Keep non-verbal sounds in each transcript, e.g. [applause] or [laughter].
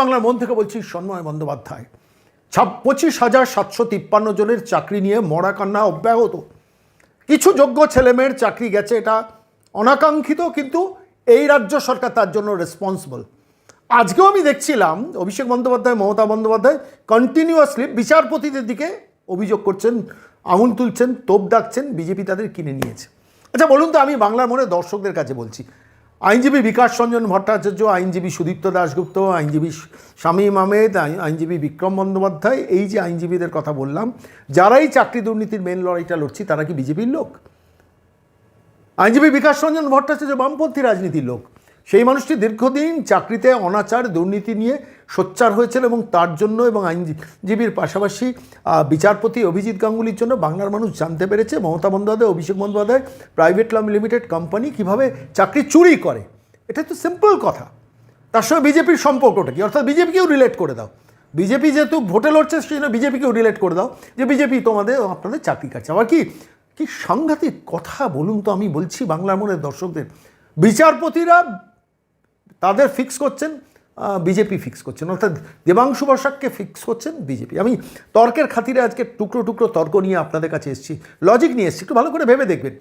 বাংলার মন থেকে বলছি সন্ময় বন্দ্যোপাধ্যায়। ছাপ পঁচিশ হাজার সাতশো তিপ্পান্ন জনের চাকরি নিয়ে মরা কান্না অব্যাহত। কিছু যোগ্য ছেলেমেয়ের চাকরি গেছে, এটা অনাকাঙ্ক্ষিত, কিন্তু এই রাজ্য সরকার তার জন্য রেসপন্সিবল আজকেও আমি দেখছিলাম অভিষেক বন্দ্যোপাধ্যায়, মমতা বন্দ্যোপাধ্যায় কন্টিনিউয়াসলি বিচারপতিদের দিকে অভিযোগ করছেন, আঙুল তুলছেন, তোপ ডাকছেন, বিজেপি তাদের কিনে নিয়েছে। আচ্ছা বলুন তো, আমি বাংলার মনে দর্শকদের কাছে বলছি আইনজীবী বিকাশ রঞ্জন ভট্টাচার্য, আইনজীবী সুদীপ্ত দাশগুপ্ত, আইনজীবী শামীম আহমেদ আইনজীবী বিক্রম বন্দ্যোপাধ্যায়, এই যে আইনজীবীদের কথা বললাম, যারাই চাকরি দুর্নীতির মেন লড়াইটা লড়ছি, তারা কি বিজেপির লোক? আইনজীবী বিকাশ রঞ্জন ভট্টাচার্য বামপন্থী রাজনীতির লোক। সেই মানুষটি দীর্ঘদিন চাকরিতে অনাচার, দুর্নীতি নিয়ে সোচ্চার হয়েছিল এবং তার জন্য এবং আইনজীবীর পাশাপাশি বিচারপতি অভিজিৎ গাঙ্গুলির জন্য বাংলার মানুষ জানতে পেরেছে। মমতা বন্দ্যোপাধ্যায়, অভিষেক বন্দ্যোপাধ্যায়, প্রাইভেট লম লিমিটেড কোম্পানি কীভাবে চাকরি চুরি করে। এটা তো সিম্পল কথা। তার সঙ্গে বিজেপির সম্পর্কটা কি? অর্থাৎ বিজেপিকেও রিলেট করে দাও। বিজেপি যেহেতু ভোটে লড়ছে, সেই জন্য বিজেপিকেও রিলেট করে দাও যে বিজেপি তোমাদের, আপনাদের চাকরি কাটছে। আবার কি কি সাংঘাতিক কথা বলুন তো আমি বলছি বাংলার মনের দর্শকদের। বিচারপতিরা তাদের ফিক্স করছেন বিজেপি ফিক্স করছেন। অর্থাৎ দেবাংশু বসাককে ফিক্স করছেন বিজেপি। আমি তর্কের খাতিরে আজকে টুকরো টুকরো তর্ক নিয়ে আপনাদের কাছে এসেছি। লজিক নিয়ে এসেছি। একটু ভালো করে ভেবে দেখবেন।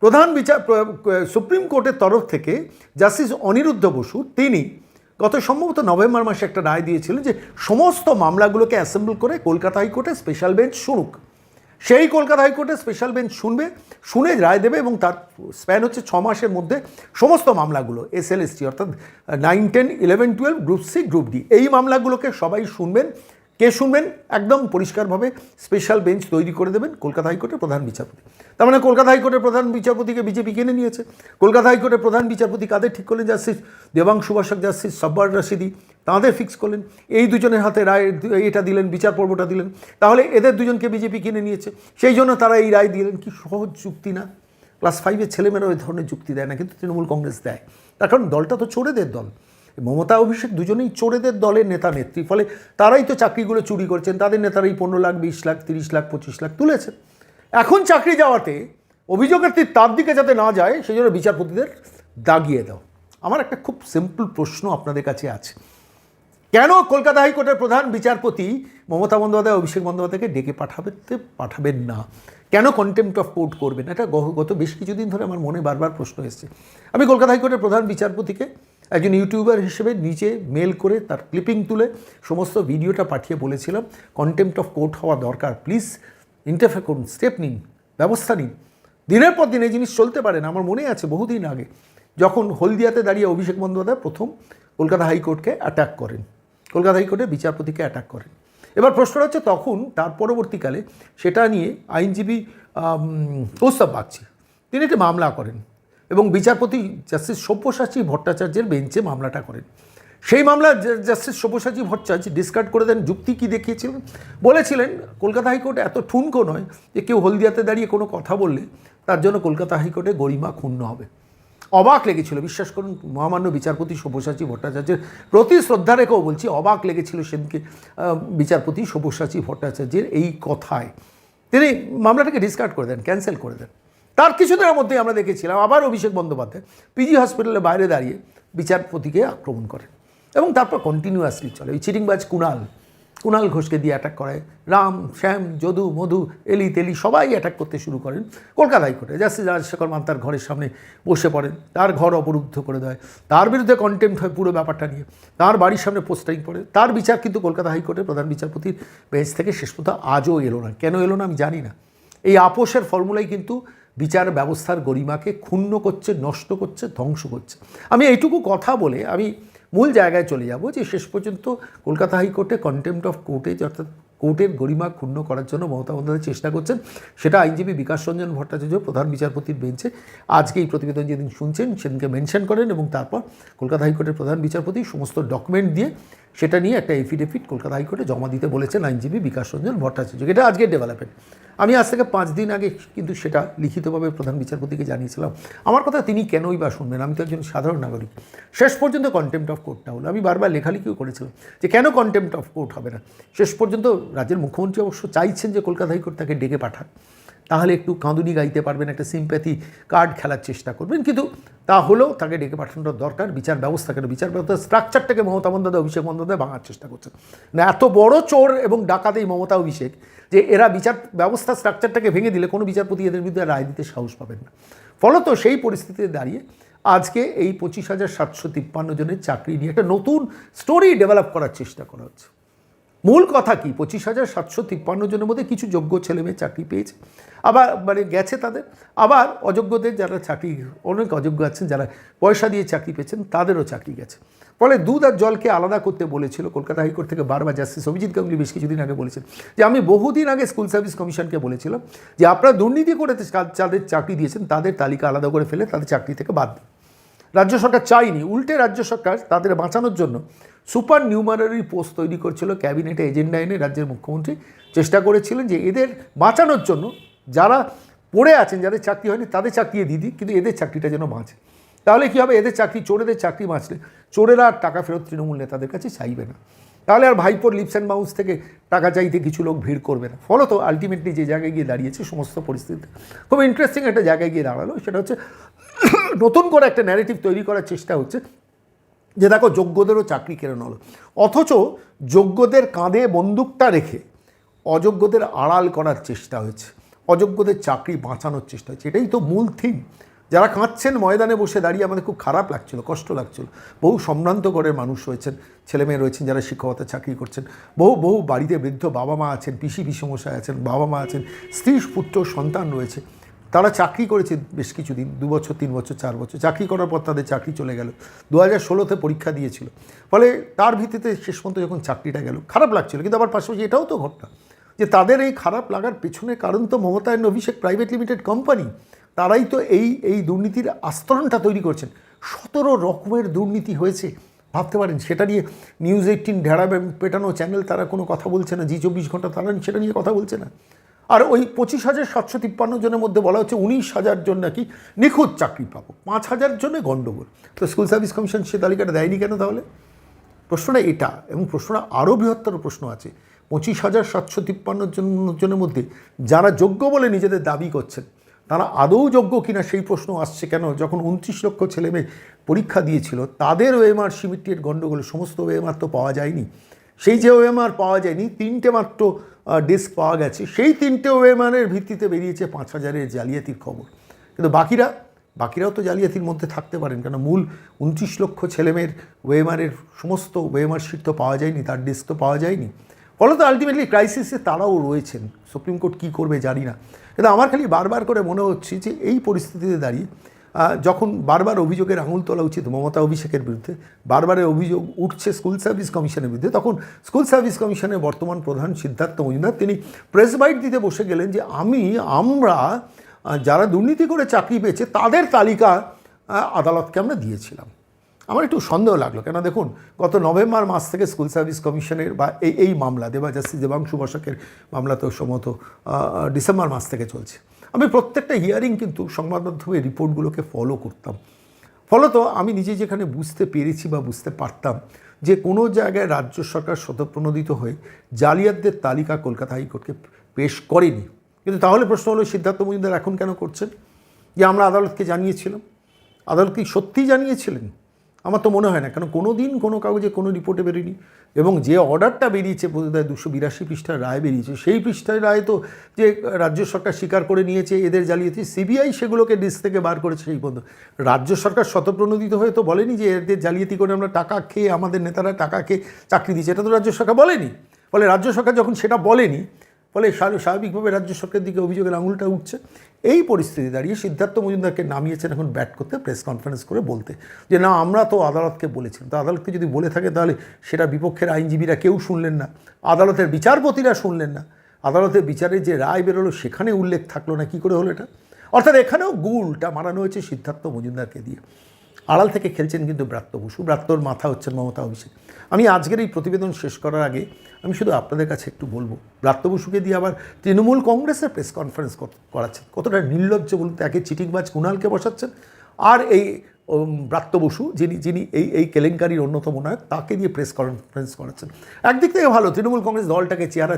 প্রধান বিচার প্র- সুপ্রিম কোর্টের তরফ থেকে জাস্টিস অনিরুদ্ধ বসু, তিনি গত সম্ভবত নভেম্বর মাসে একটা রায় দিয়েছিলেন যে সমস্ত মামলাগুলোকে অ্যাসেম্বল করে কলকাতা হাইকোর্টে স্পেশাল বেঞ্চ শুনুক। সেই কলকাতা হাইকোর্টে স্পেশাল বেঞ্চ শুনবে শুনে রায় দেবে এবং তার স্প্যান হচ্ছে ছ মাসের মধ্যে সমস্ত মামলাগুলো এস এল এস টি অর্থাৎ nine ten eleven twelve group C group D এই মামলাগুলোকে সবাই শুনবেন কে শুনবেন? একদম পরিষ্কারভাবে স্পেশাল বেঞ্চ তৈরি করে দেবেন কলকাতা হাইকোর্টের প্রধান বিচারপতি। তার মানে কলকাতা হাইকোর্টের প্রধান বিচারপতিকে বিজেপি কিনে নিয়েছে। কলকাতা হাইকোর্টের প্রধান বিচারপতি কাদের ঠিক করলেন? জাস্টিস দেবাংশু বসাক, জাস্টিস সব্বার রশিদি তাঁদের ফিক্স করলেন। এই দুজনের হাতে রায় এটা দিলেন, বিচার পর্বটা দিলেন। তাহলে এদের দুজনকে বিজেপি কিনে নিয়েছে। সেই জন্য তারা এই রায় দিলেন কি সহজ যুক্তি না? ক্লাস ফাইভের ছেলেমেয়েরা ওই ধরনের যুক্তি দেয় না, কিন্তু তৃণমূল কংগ্রেস দেয়। তার কারণ দলটা তো চোরেদের দল। মমতা, অভিষেক দুজনেই চোরেদের দলের নেতা নেত্রী। ফলে তারাই তো চাকরিগুলো চুরি করছেন। তাদের নেতারাই পনেরো লাখ, বিশ লাখ, তিরিশ লাখ, পঁচিশ লাখ তুলেছেন। এখন চাকরি যাওয়াতে অভিযোগের তীর তার দিকে যাতে না যায় সেই জন্য বিচারপতিদের দাগিয়ে দাও আমার একটা খুব সিম্পল প্রশ্ন আপনাদের কাছে আছে। কেন কলকাতা হাইকোর্টের প্রধান বিচারপতি মমতা বন্দ্যোপাধ্যায়, অভিষেক বন্দ্যোপাধ্যায়কে ডেকে পাঠাবে পাঠাবেন না? কেন কন্টেম্পট অফ কোর্ট করবেন? এটা গত বেশ কিছুদিন ধরে আমার মনে বারবার প্রশ্ন এসেছে। আমি কলকাতা হাইকোর্টের প্রধান বিচারপতিকে একজন ইউটিউবার হিসেবে নিচে মেল করে তার ক্লিপিং তুলে সমস্ত ভিডিওটা পাঠিয়ে বলেছিলাম কন্টেম্পট অফ কোর্ট হওয়া দরকার প্লিজ ইন্টারফেয়ার করুন স্টেপ নিন, ব্যবস্থা নিন। দিনের পর দিন এই জিনিস চলতে পারে না, আমার মনে আছে বহুদিন আগে, যখন হলদিয়াতে দাঁড়িয়ে অভিষেক বন্দ্যোপাধ্যায় প্রথম কলকাতা হাইকোর্টকে অ্যাটাক করেন, কলকাতা হাইকোর্টে বিচারপতিকে অ্যাটাক করেন। এবার প্রশ্নটা হচ্ছে তখন, তার পরবর্তীকালে সেটা নিয়ে আইনজীবী কৌস্তব বাগচি তিনি একটি মামলা করেন। এবং বিচারপতি জাস্টিস সব্যসাচী ভট্টাচার্যের বেঞ্চে মামলাটা করেন। সেই মামলা জাস্টিস সব্যসাচী ভট্টাচার্য ডিসকার্ড করে দেন। যুক্তি কী দেখিয়েছিলেন বলেছিলেন, কলকাতা হাইকোর্ট এত ঠুনকো নয় যে কেউ হলদিয়াতে দাঁড়িয়ে কোনো কথা বললে তার জন্য কলকাতা হাইকোর্টে গরিমা ক্ষুণ্ণ হবে। অবাক লেগেছিল, বিশ্বাস করুন, মহামান্য বিচারপতি সব্যসাচী ভট্টাচার্যের প্রতি শ্রদ্ধা রেখেও বলছি, অবাক লেগেছিল সেদিনকে বিচারপতি সব্যসাচী ভট্টাচার্যের এই কথায়। তিনি মামলাটাকে ডিসকার্ড করে দেন ক্যান্সেল করে দেন। তার কিছুদিনের মধ্যেই আমরা দেখেছিলাম আবার অভিষেক বন্দ্যোপাধ্যায় পিজি হসপিটালের বাইরে দাঁড়িয়ে বিচারপতিকে আক্রমণ করেন এবং তারপর কন্টিনিউয়াসলি চলে। ওই চিটিংবাজ কুণাল কুণাল ঘোষকে দিয়ে অ্যাটাক করায়। রাম, শ্যাম, যদু, মধু, এলি, তেলি সবাই অ্যাটাক করতে শুরু করেন কলকাতা হাইকোর্টে জাস্টিস রাজশেখর মান তার ঘরের সামনে বসে পড়েন। তার ঘর অবরুদ্ধ করে দেয়। তার বিরুদ্ধে কন্টেম্প হয় পুরো ব্যাপারটা নিয়ে। তার বাড়ির সামনে পোস্টারিং পড়ে। তার বিচার কিন্তু কলকাতা হাইকোর্টের প্রধান বিচারপতির বেঞ্চ থেকে শেষ পর্যন্ত আজও এলো না। কেন এলো না আমি জানি না। এই আপোষের ফর্মুলাই কিন্তু বিচার ব্যবস্থার গরিমাকে ক্ষুণ্ণ করছে, নষ্ট করছে, ধ্বংস করছে। আমি এইটুকু কথা বলে আমি মূল জায়গায় চলে যাব যে শেষ পর্যন্ত কলকাতা হাইকোর্টে কন্টেম্পট অফ কোর্টে অর্থাৎ কোর্টের গরিমা ক্ষুণ্ণ করার জন্য মমতা বন্দ্যোপাধ্যায় চেষ্টা করছেন। সেটা আইনজীবী বিকাশ রঞ্জন ভট্টাচার্য, প্রধান বিচারপতির বেঞ্চে আজকে এই প্রতিবেদন যেদিন শুনছেন, সেদিনকে মেনশন করেন এবং তারপর কলকাতা হাইকোর্টের প্রধান বিচারপতি সমস্ত ডকুমেন্ট দিয়ে সেটা নিয়ে একটা এফিডেভিট কলকাতা হাইকোর্টে জমা দিতে বলেছেন আইনজীবী বিকাশ রঞ্জন ভট্টাচার্য। এটা আজকে ডেভেলপমেন্ট আমি আজ থেকে পাঁচ দিন আগে কিন্তু সেটা লিখিতভাবে প্রধান বিচারপতিকে জানিয়েছিলাম। আমার কথা তিনি কেনই বা শুনবেন? আমি তো একজন সাধারণ নাগরিক। শেষ পর্যন্ত কন্টেম্পট অফ কোর্টটা হলো। আমি বারবার লেখালেখিও করেছিলাম যে কেন কন্টেম্পট অফ কোর্ট হবে না? শেষ পর্যন্ত রাজ্যের মুখ্যমন্ত্রী অবশ্য চাইছেন যে কলকাতা হাইকোর্ট তাকে ডেকে পাঠান। তাহলে একটু কাঁদুনি গাইতে পারবেন, একটা সিম্প্যাথি কার্ড খেলার চেষ্টা করবেন। কিন্তু তা হলেও তাকে ডেকে পাঠানোর দরকার। বিচার ব্যবস্থাকে বিচার ব্যবস্থা স্ট্রাকচারটাকে মমতা বন্দ্যোপাধ্যায়, অভিষেক বন্দ্যোপাধ্যায় ভাঙার চেষ্টা করছেন। না এত বড় চোর এবং ডাকাতেই মমতা, অভিষেক, যে এরা বিচার ব্যবস্থা স্ট্রাকচারটাকে ভেঙে দিলে কোনো বিচারপতি এদের বিরুদ্ধে রায় দিতে সাহস পাবেন না। ফলত সেই পরিস্থিতিতে দাঁড়িয়ে আজকে এই পঁচিশ হাজার সাতশো তিপ্পান্ন জনের চাকরি নিয়ে একটা নতুন স্টোরি ডেভেলপ করার চেষ্টা করা হচ্ছে। মূল কথা কি? পঁচিশ হাজার সাতশো তিপ্পান্ন জনের মধ্যে কিছু যোগ্য ছেলে মেয়ে চাকরি পেয়েছে। আবার মানে গেছে তাদের। আবার অযোগ্যদের যারা চাকরি, অনেক অযোগ্য আছেন, যারা পয়সা দিয়ে চাকরি পেয়েছেন, তাদেরও চাকরি গেছে। ফলে দুধ আর জলকে আলাদা করতে বলেছিল কলকাতা হাইকোর্ট থেকে বারবার জাস্টিস অভিজিৎ গাঙ্গুলি বেশ কিছুদিন আগে বলেছেন যে, আমি বহুদিন আগে স্কুল সার্ভিস কমিশনকে বলেছিলাম যে, আপনারা দুর্নীতি করে যাদের চাকরি দিয়েছেন, তাদের তালিকা আলাদা করে ফেলে, তাদের চাকরি থেকে বাদ দিন। রাজ্য সরকার চায়নি উল্টে রাজ্য সরকার তাদের বাঁচানোর জন্য সুপার নিউমারারি পোস্ট তৈরি করছিল ক্যাবিনেটে এজেন্ডা এনে রাজ্যের মুখ্যমন্ত্রী চেষ্টা করেছিলেন যে এদের বাঁচানোর জন্য যারা পড়ে আছেন, যাদের চাকরি হয়নি, তাদের চাকরি দিয়ে দিই কিন্তু এদের চাকরিটা যেন বাঁচে। তাহলে কী হবে? এদের চাকরি, চোরেদের চাকরি বাঁচলে চোরেরা আর টাকা ফেরত তৃণমূল নেতাদের কাছে চাইবে না। তাহলে আর ভাইপোর লিপস অ্যান্ড বাউন্স থেকে টাকা চাইতে কিছু লোক ভিড় করবে না। ফলত আলটিমেটলি যে জায়গায় গিয়ে দাঁড়িয়েছে সমস্ত পরিস্থিতিতে খুব ইন্টারেস্টিং একটা জায়গায় গিয়ে দাঁড়াল, সেটা হচ্ছে [coughs] নতুন করে একটা ন্যারেটিভ তৈরি করার চেষ্টা হচ্ছে যে দেখো যোগ্যদেরও চাকরি কেড়ে নিল অথচ যোগ্যদের কাঁধে বন্দুকটা রেখে অযোগ্যদের আড়াল করার চেষ্টা হয়েছে, অযোগ্যদের চাকরি বাঁচানোর চেষ্টা হচ্ছে এটাই তো মূল থিম যারা কাঁদছেন ময়দানে বসে দাঁড়িয়ে আমাদের খুব খারাপ লাগছিল, কষ্ট লাগছিল। বহু সম্ভ্রান্ত করে মানুষ রয়েছেন, ছেলেমেয়ে রয়েছেন যারা শিক্ষকতা চাকরি করছেন। বহু বহু বাড়িতে বৃদ্ধ বাবা মা আছেন, পিসি, পিসমশাই আছেন, বাবা মা আছেন, স্ত্রী, পুত্র, সন্তান রয়েছে। তারা চাকরি করেছে বেশ কিছুদিন, দু বছর, তিন বছর, চার বছর। চাকরি করার পর তাদের চাকরি চলে গেল। দু হাজার ষোলোতে পরীক্ষা দিয়েছিল। ফলে তার ভিত্তিতে শেষ পর্যন্ত যখন চাকরিটা গেল, খারাপ লাগছিল। কিন্তু আবার পাশাপাশি এটাও তো ঘটনা যে তাদের এই খারাপ লাগার পেছনে কারণ তো মমতা মমতায়ন অভিষেক প্রাইভেট লিমিটেড কোম্পানি। তারাই তো এই এই দুর্নীতির আস্তরণটা তৈরি করছেন। সতেরো রকমের দুর্নীতি হয়েছে। ভাবতে পারেন, সেটা নিয়ে নিউজ এইটিন, ঢেড়া পেটানো চ্যানেল, তারা কোনো কথা বলছে না। জি চব্বিশ ঘণ্টা তারা সেটা নিয়ে কথা বলছে না। আর ওই পঁচিশ হাজার সাতশো তিপ্পান্ন জনের মধ্যে বলা হচ্ছে উনিশ হাজার জন নাকি নিখুঁত চাকরি পাবো। পাঁচ হাজার জনে গণ্ডগোল। তো স্কুল সার্ভিস কমিশন সে তালিকাটা দেয়নি কেন তাহলে? প্রশ্নটা এটা এবং প্রশ্নটা আরও বৃহত্তর প্রশ্ন আছে। পঁচিশ হাজার সাতশো তিপ্পান্ন জন, জনের মধ্যে যারা যোগ্য বলে নিজেদের দাবি করছেন, তারা আদৌ যোগ্য কিনা সেই প্রশ্ন আসছে কেন? যখন উনত্রিশ লক্ষ ছেলে মেয়ে পরীক্ষা দিয়েছিল, তাদের ওএমআর সিমিটির গণ্ডগোলে, সমস্ত ওএমআর তো পাওয়া যায়নি। সেই যে ওএমআর পাওয়া যায়নি, তিনটে মাত্র ডেস্ক পাওয়া গেছে। সেই তিনটে ওএমআরের ভিত্তিতে বেরিয়েছে পাঁচ হাজারের জালিয়াতির খবর। কিন্তু বাকিরা, বাকিরাও তো জালিয়াতির মধ্যে থাকতে পারেন, কেন মূল উনত্রিশ লক্ষ ছেলেমেয়ের ওয়েমারের সমস্ত ওয়েমার শিট তো পাওয়া যায়নি, তার ডিস্ক তো পাওয়া যায়নি। ফলত আলটিমেটলি ক্রাইসিসে তারাও রয়েছেন। সুপ্রিম কোর্ট কী করবে জানি না। কিন্তু আমার খালি বারবার করে মনে হচ্ছে যে এই পরিস্থিতিতে দাঁড়িয়ে যখন বারবার অভিযোগের আঙুল তোলা উচিত মমতা অভিষেকের বিরুদ্ধে, বারবারের অভিযোগ উঠছে স্কুল সার্ভিস কমিশনের বিরুদ্ধে, তখন স্কুল সার্ভিস কমিশনের বর্তমান প্রধান সিদ্ধার্থ মজুমদার, তিনি প্রেস বাইট দিতে বসে গেলেন যে আমি, আমরা যারা দুর্নীতি করে চাকরি পেয়েছে, তাদের তালিকা আদালতকে আমরা দিয়েছিলাম। আমার একটু সন্দেহ লাগল, কেন দেখুন, গত নভেম্বর মাস থেকে স্কুল সার্ভিস কমিশনের বা এই এই মামলা, দেবা, জাস্টিস দেবাংশু বসাকের মামলা তো সম্ভবত ডিসেম্বর মাস থেকে চলছে। আমি প্রত্যেকটা হিয়ারিং কিন্তু সংবাদ মাধ্যমে রিপোর্টগুলোকে ফলো করতাম। ফলত আমি নিজে যেখানে বুঝতে পেরেছি বা বুঝতে পারতাম যে কোনো জায়গায় রাজ্য সরকার স্বতঃপ্রণোদিত হয়ে জালিয়াতদের তালিকা কলকাতা হাইকোর্টকে পেশ করেনি। কিন্তু তাহলে প্রশ্ন হলো, সিদ্ধার্থ মজুমদার এখন কেন করছেন? যে আমরা আদালতকে জানিয়েছিলাম। আদালত কি সত্যিই জানিয়েছিলেন? আমার তো মনে হয় না কেন কোনো দিন কোনো কাগজে কোনো রিপোর্টে বেরোয়নি। এবং যে অর্ডারটা বেরিয়েছে, বোধহয় দুশো বিরাশি পৃষ্ঠার রায় বেরিয়েছে, সেই পৃষ্ঠার রায় তো যে রাজ্য সরকার স্বীকার করে নিয়েছে, এদের জালিয়াতি, সিবিআই সেগুলোকে ডিস থেকে বার করেছে সেই পর্যন্ত রাজ্য সরকার শতপ্রণোদিত হয়ে তো বলেনি যে এদের জালিয়াতি করে আমরা টাকা খেয়ে, আমাদের নেতারা টাকা খেয়ে চাকরি দিয়েছে, এটা তো রাজ্য সরকার বলেনি। ফলে রাজ্য সরকার যখন সেটা বলেনি ফলে স্বাভাবিকভাবে রাজ্য সরকারের দিকে অভিযোগের আঙুলটা উঠছে। এই পরিস্থিতি দাঁড়িয়ে সিদ্ধার্থ মজুমদারকে নামিয়েছেন এখন ব্যাট করতে, প্রেস কনফারেন্স করে বলতে। যে না, আমরা তো আদালতকে বলেছিলাম তো আদালতকে যদি বলে থাকে তাহলে সেটা বিপক্ষের আইনজীবীরা কেউ শুনলেন না, আদালতের বিচারপতিরা শুনলেন না। আদালতের বিচারের যে রায় বেরোলো সেখানে উল্লেখ থাকল না, কী করে হলো এটা? অর্থাৎ এখানেও গুলটা মারানো হয়েছে সিদ্ধার্থ মজুমদারকে দিয়ে। আড়াল থেকে খেলছেন কিন্তু ব্রাত্য বসু। ব্রাত্যর মাথা হচ্ছেন মমতা অভিষেক। আমি আজকের এই প্রতিবেদন শেষ করার আগে আমি শুধু আপনাদের কাছে একটু বলব, ব্রাত্য বসুকে দিয়ে আবার তৃণমূল কংগ্রেসের প্রেস কনফারেন্স করাচ্ছেন। কতটা নির্লজ্জ বলতে একে চিটিংবাজ কুণালকে বসাচ্ছেন। আর এই ব্রাত্য বসু, যিনি যিনি এই এই কেলেঙ্কারির অন্যতম নায়ক, তাকে দিয়ে প্রেস কনফারেন্স করাচ্ছেন। একদিক থেকে ভালো, তৃণমূল কংগ্রেস দলটাকে, চেহারা,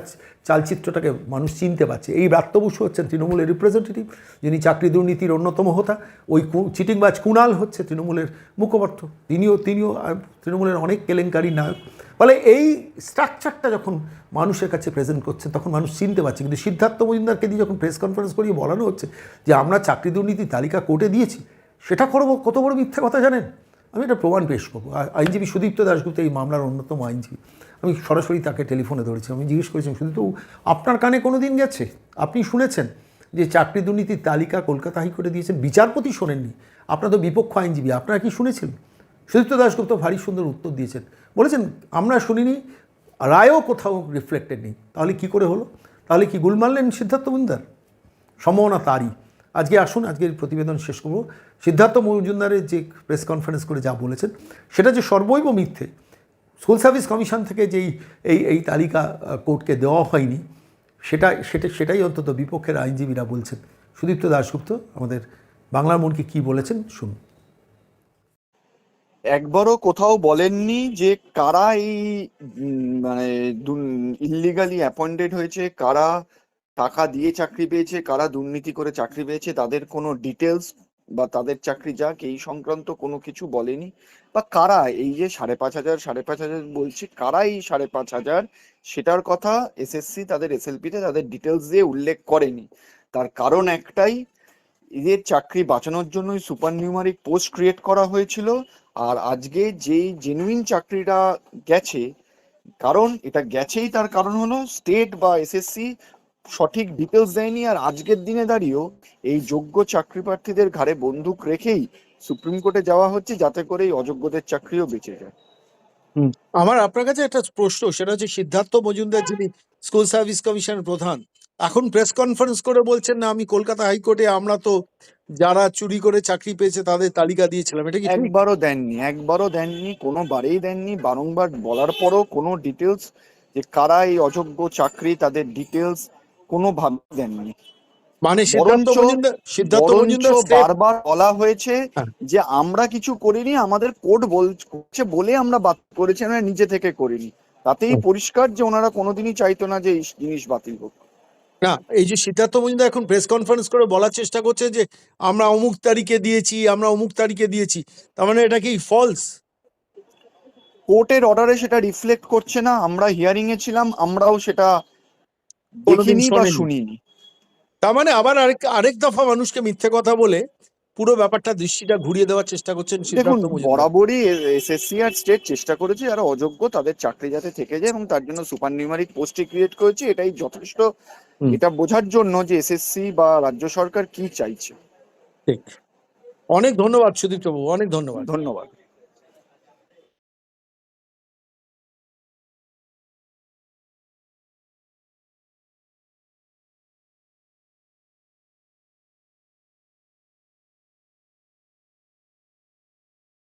চালচিত্রটাকে মানুষ চিনতে পারছে। এই ব্রাত্য বসু হচ্ছেন তৃণমূলের রিপ্রেজেন্টেটিভ যিনি চাকরি দুর্নীতির অন্যতম হোতা। ওই চিটিংবাজ কুণাল হচ্ছে তৃণমূলের মুখপাত্র। তিনিও তিনিও তৃণমূলের অনেক কেলেঙ্কারি নায়ক। ফলে এই স্ট্রাকচারটা যখন মানুষের কাছে প্রেজেন্ট করছে তখন মানুষ চিনতে পারছে। কিন্তু সিদ্ধার্থ মজুমদারকে দিয়ে যখন প্রেস কনফারেন্স করিয়ে বলানো হচ্ছে যে, আমরা চাকরি দুর্নীতি তালিকা কোর্টে দিয়েছি সেটা করব, কত বড় মিথ্যা কথা জানেন? আমি এটা প্রমাণ পেশ করব। আইনজীবী সুদীপ্ত দাশগুপ্ত এই মামলার অন্যতম আইনজীবী। আমি সরাসরি তাকে টেলিফোনে ধরেছি। আমি জিজ্ঞেস করেছিলাম, সুদীপ্ত আপনার কানে কোনো দিন গেছে? আপনি শুনেছেন যে চাকরি দুর্নীতির তালিকা কলকাতা হাইকোর্টে দিয়েছেন? বিচারপতি শোনেননি। আপনার তো বিপক্ষ আইনজীবী, আপনারা কি শুনেছেন? সুদীপ্ত দাশগুপ্ত ভারী সুন্দর উত্তর দিয়েছেন। বলেছেন, আমরা শুনিনি, রায়ও কোথাও রিফ্লেক্টেড নেই। তাহলে কি করে হলো? তাহলে কি গুল মারলেন সিদ্ধার্থ মজুমদার? সম্ভাবনা তারই। আজকে আসুন আজকের প্রতিবেদন শেষ করব। সিদ্ধার্থ মজুমদারের যে প্রেস কনফারেন্স করে যা বলেছেন, সেটা যে সর্বৈব মিথ্যে স্কুল সার্ভিস কমিশন থেকে যেই এই এই তালিকা কোর্টকে দেওয়া হয়নি, সেটা সেটা, সেটাই অন্তত বিপক্ষের আইনজীবীরা বলছেন। সুদীপ্ত দাশগুপ্ত, আমাদের বাংলার মনকে কি বলেছেন, শুনুন। একবারও কোথাও বলেননি যে কারা এই মানে ইল্লিগালি অ্যাপয়েন্টেড হয়েছে, কারা টাকা দিয়ে চাকরি পেয়েছে, কারা দুর্নীতি করে চাকরি পেয়েছে, তাদের কোনো ডিটেলস বা তাদের চাকরি যাক, এই সংক্রান্ত কোনো কিছু বলেনি। বা কারা এই যে সাড়ে পাঁচ হাজার, সাড়ে পাঁচ হাজার বলছে কারা এই সাড়ে পাঁচ হাজার, সেটার কথা এসএসসি তাদের এসএলপিতে তাদের ডিটেলস দিয়ে উল্লেখ করেনি। তার কারণ একটাই, এদের চাকরি বাঁচানোর জন্যই সুপার নিউমারিক পোস্ট ক্রিয়েট করা হয়েছিল, আর আজকে যেই জেনুইন চাকরিটা গেছে, কারণ এটা গেছেই তার কারণ হলো স্টেট বা এসএসসি সঠিক ডিটেলস দেয়নি আর আজকের দিনে দাঁড়িয়েও এই যোগ্য চাকরি প্রার্থীদের ঘাড়ে বন্দুক রেখেই সুপ্রিম কোর্টে যাওয়া হচ্ছে যাতে করে এই অযোগ্যদের চাকরিও বেঁচে যায় আমার আপনার কাছে একটা প্রশ্ন সেটা হচ্ছে সিদ্ধার্থ মজুমদার যিনি স্কুল সার্ভিস কমিশনের প্রধান এখন প্রেস কনফারেন্স করে বলছেন না আমি কলকাতা হাইকোর্টে আমরা তো যারা চুরি করে চাকরি পেয়েছে তাদের তালিকা দিয়েছিলাম এটা কি ঠিক? একবারও দেননি একবারও দেননি কোনো বারেই দেননি বারংবার বলার পরও কোনো ডিটেলস যে কারা এই অযোগ্য চাকরি তাদের ডিটেলস কোনো ভাবে দেননি। মানে সিদ্ধার্থ বারবার বলা হয়েছে হ্যাঁ। যে আমরা কিছু করিনি আমাদের কোর্ট বলছে বলে আমরা বাদ করেছি আমরা নিজে থেকে করিনি। তাতেই পরিষ্কার যে ওনারা কোনোদিনই চাইতো না যে এই জিনিস বাতিল হোক। না এই যে সিদ্ধার্থ মজুমদার এখন প্রেস কনফারেন্স করে বলার চেষ্টা করছে যে আমরা অমুক তারিখে দিয়েছি আমরা অমুক তারিখে দিয়েছি তার মানে এটা কি ফলস কোর্টের অর্ডারে সেটা রিফ্লেক্ট করছে না আমরা হিয়ারিং এ ছিলাম আমরাও সেটা দেখিনি বা শোনেনি। তার মানে আবার আরেক আরেক দফা মানুষকে মিথ্যে কথা বলে পুরো ব্যাপারটা দৃষ্টিটা ঘুরিয়ে দেওয়ার চেষ্টা করছেন দেখুন বরাবরই এসএসসি আর স্টেট চেষ্টা করেছে যারা অযোগ্য তাদের চাকরি যাতে থেকে যায় এবং তার জন্য সুপার নিউমারিক পোস্টে ক্রিয়েট করেছে এটাই যথেষ্ট। এটা বোঝার জন্য যে এসএসসি বা রাজ্য সরকার কি চাইছে। ঠিক। অনেক ধন্যবাদ সুদীপ্ত বাবু অনেক ধন্যবাদ। ধন্যবাদ।